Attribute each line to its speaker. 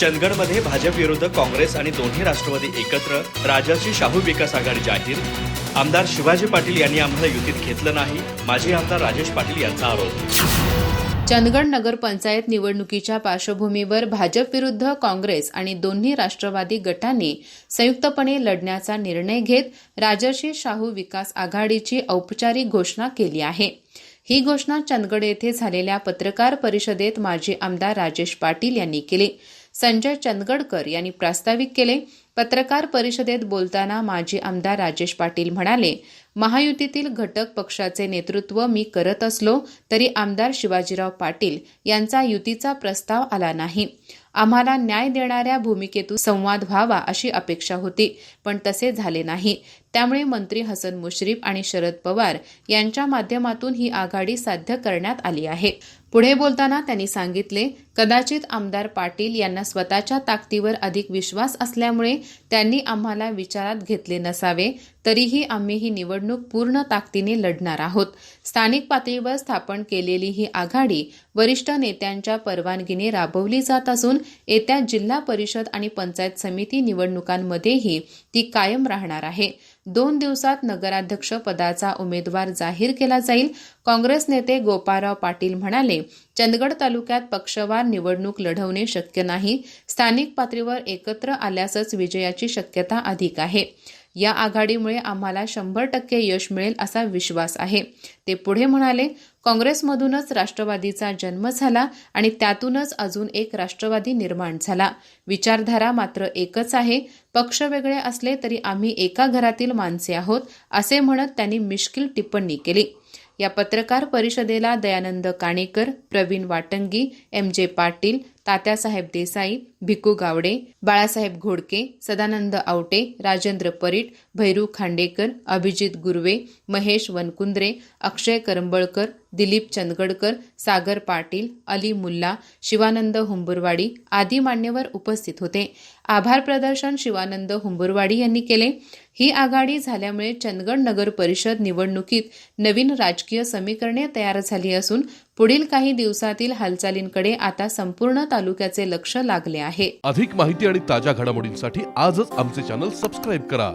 Speaker 1: चंदगडमध्ये भाजप विरुद्ध काँग्रेस आणि दोन्ही राष्ट्रवादी एकत्र राजाची शाहू विकास आघाडी जाहीर. आमदार शिवाजी पाटील यांनी आम्हाला युतीत घेतलं नाही. माजी आमदार राजेश पाटील यांचा आरोप.
Speaker 2: चंदगड नगरपंचायत निवडणुकीच्या पार्श्वभूमीवर भाजप विरुद्ध काँग्रेस आणि दोन्ही राष्ट्रवादी गटांनी संयुक्तपणे लढण्याचा निर्णय घेत राजर्षी शाहू विकास आघाडीची औपचारिक घोषणा केली आहे. ही घोषणा चंदगड येथे झालेल्या पत्रकार परिषदेत माजी आमदार राजेश पाटील यांनी केली. संजय चंदगडकर यांनी प्रास्ताविक केले. पत्रकार परिषदेत बोलताना माजी आमदार राजेश पाटील म्हणाले महायुतीतील घटक पक्षाचे नेतृत्व मी करत असलो तरी आमदार शिवाजीराव पाटील यांचा युतीचा प्रस्ताव आला नाही. आम्हाला न्याय देणाऱ्या भूमिकेतून संवाद व्हावा अशी अपेक्षा होती पण तसे झाले नाही. त्यामुळे मंत्री हसन मुश्रीफ आणि शरद पवार यांच्या माध्यमातून ही आघाडी साध्य करण्यात आली आहे. पुढे बोलताना त्यांनी सांगितले कदाचित आमदार पाटील यांना स्वतःच्या ताकदीवर अधिक विश्वास असल्यामुळे त्यांनी आम्हाला विचारात घेतले नसावे तरीही आम्ही ही निवडणूक पूर्ण ताकदीने लढणार आहोत. स्थानिक पातळीवर स्थापन केलेली ही आघाडी वरिष्ठ नेत्यांच्या परवानगीने राबवली जात असून येत्या जिल्हा परिषद आणि पंचायत समिती निवडणुकांमध्येही ती कायम राहणार आहे. दोन दिवसात नगराध्यक्ष पदाचा उमेदवार जाहीर केला जाईल. काँग्रेस नेते गोपाळराव पाटील म्हणाले चंदगड तालुक्यात पक्षवार निवडणूक लढवणे शक्य नाही. स्थानिक पातळीवर एकत्र आल्यासच विजयाची शक्यता अधिक आहे. या आघाडीमुळे आम्हाला शंभर टक्के यश मिळेल असा विश्वास आहे. ते पुढे म्हणाले काँग्रेसमधूनच राष्ट्रवादीचा जन्म झाला आणि त्यातूनच अजून एक राष्ट्रवादी निर्माण झाला. विचारधारा मात्र एकच आहे. पक्ष वेगळे असले तरी आम्ही एका घरातील माणसे आहोत असे म्हणत त्यांनी मिश्किल टिप्पणी केली. या पत्रकार परिषदेला दयानंद काणेकर प्रवीण वाटंगी एम जे पाटील तात्यासाहेब देसाई भिकू गावडे बाळासाहेब घोडके सदानंद आवटे राजेंद्र परीट भैरू खांडेकर अभिजित गुरवे महेश वनकुंद्रे अक्षय करंबळकर दिलीप चंदगडकर सागर पाटील अली मुल्ला शिवानंद हुंबुरवाडी आदी मान्यवर उपस्थित होते. आभार प्रदर्शन शिवानंद हुंबुरवाडी यांनी केले. ही आघाडी झाल्यामुळे चंदगड नगर परिषद निवडणुकीत नवीन राजकीय समीकरणे तयार झाली असून पुढील काही दिवसातील हालचालींकडे आता संपूर्ण तालुक्याचे लक्ष लागले आहे.
Speaker 3: अधिक माहिती आणि ताज्या घडामोडींसाठी आजच आमचे चॅनल सबस्क्राईब करा.